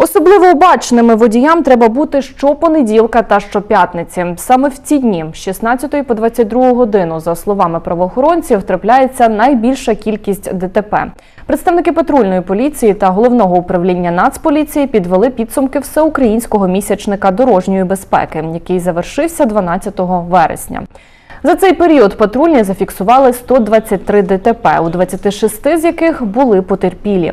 Особливо обачними водіям треба бути щопонеділка та щоп'ятниці. Саме в ці дні, з 16 по 22 годину, за словами правоохоронців, трапляється найбільша кількість ДТП. Представники патрульної поліції та головного управління Нацполіції підвели підсумки всеукраїнського місячника дорожньої безпеки, який завершився 12 вересня. За цей період патрульні зафіксували 123 ДТП, у 26 з яких були потерпілі.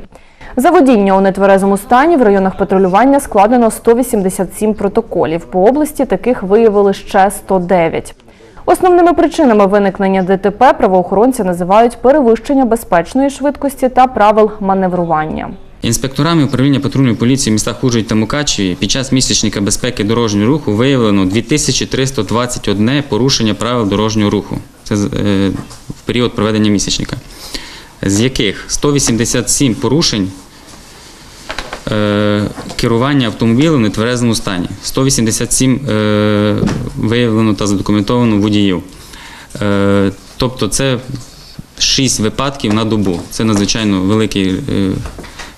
За водіння у нетверезому стані в районах патрулювання складено 187 протоколів. По області таких виявили ще 109. Основними причинами виникнення ДТП правоохоронці називають перевищення безпечної швидкості та правил маневрування. Інспекторами управління патрульної поліції в містах та Мукачеві під час місячника безпеки дорожнього руху виявлено 2321 порушення правил дорожнього руху. Це е, в період проведення місячника. З яких 187 порушень керування автомобілем в нетверезому стані. 187 е, виявлено та задокументовано водіїв. Е, тобто це 6 випадків на добу. Це надзвичайно великий, е,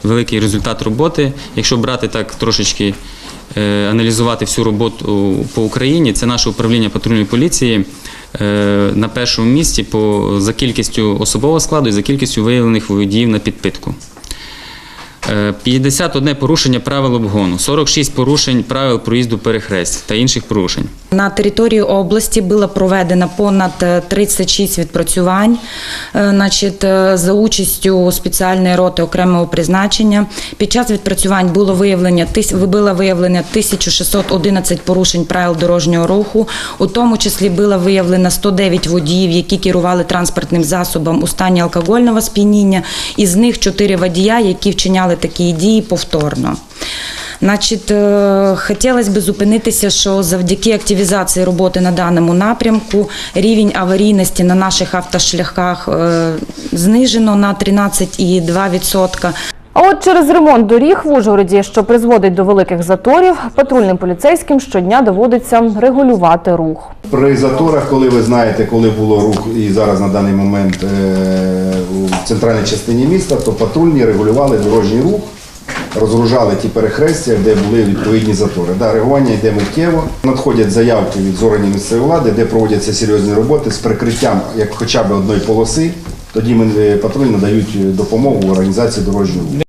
великий результат роботи. Якщо брати так трошечки е, аналізувати всю роботу по Україні, це наше управління патрульної поліції е, на першому місці по, за кількістю особового складу і за кількістю виявлених водіїв на підпитку. Е, 51 порушення правил обгону, 46 порушень правил проїзду перехресть та інших порушень. На території області було проведено понад е, 36 відпрацювань е, значить, е, за участю спеціальної роти окремого призначення. Під час відпрацювань було виявлено, тис- було виявлено 1611 порушень правил дорожнього руху. У тому числі було виявлено 109 водіїв, які керували транспортним засобом у стані алкогольного сп'яніння. Із них 4 водія, які вчиняли такі дії повторно. Значить, е, хотілося б зупинитися, що завдяки активізації роботи на даному напрямку рівень аварійності на наших автошляхах е, знижено на 13,2%. А от через ремонт доріг в Ужгороді, що призводить до великих заторів, патрульним поліцейським щодня доводиться регулювати рух. При заторах, коли ви знаєте, коли було рух і зараз на даний момент е, у центральній частині міста, то патрульні регулювали дорожній рух, розгружали ті перехрестя, де були відповідні затори. Да, реагування йде миттєво. Надходять заявки від зорганів місцевої влади, де проводяться серйозні роботи з прикриттям як хоча б одної полоси. Тоді ми е, патрульні надають допомогу в організації дорожнього.